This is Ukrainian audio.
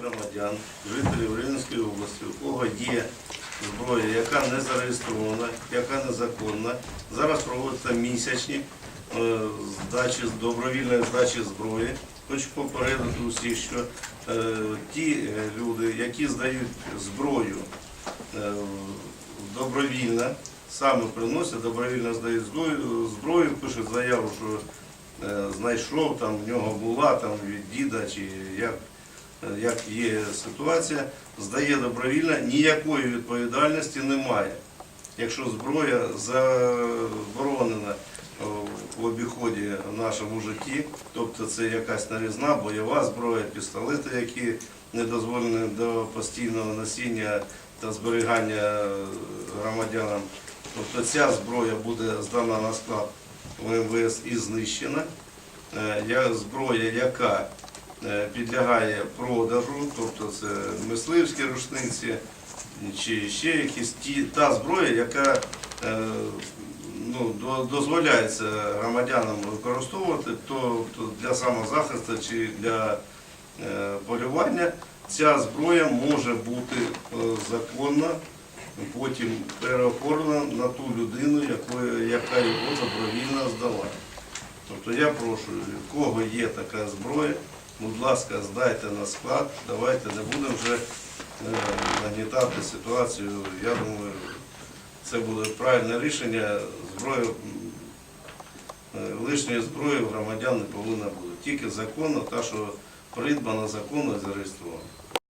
громадян, жителів Рівненської області, у кого є зброя, яка не зареєстрована, яка незаконна. Зараз проводяться місячні е, здачі, добровільної здачі зброї. Хочу попередити усіх, що е, ті е, люди, які здають зброю добровільно, саме приносять, добровільно здають зброю, пишуть заяву, що знайшов, там в нього була там від діда чи як, як є ситуація, здає добровільно, ніякої відповідальності немає. Якщо зброя заборонена е, в обіході в нашому житті, тобто це якась нарізна, бойова зброя, пістолети, які не дозволені до постійного носіння та зберігання е, громадянам, тобто ця зброя буде здана на склад МВС і знищена. Е, Зброя, яка е, підлягає продажу, тобто це мисливські рушниці чи ще якісь ті, та зброя, яка е, ну, дозволяється громадянам використовувати, то, для самозахисту чи для е, полювання, ця зброя може бути е, законно потім переоформлена на ту людину, яка його добровільно здала. Тобто я прошу, у кого є така зброя, будь ласка, здайте на склад, давайте не будемо вже е, нагнітати ситуацію. Я думаю, це буде правильне рішення. Зброю, е, лишньої зброї громадян не повинна бути. Тільки законно, та, що придбана законно і зареєстрована.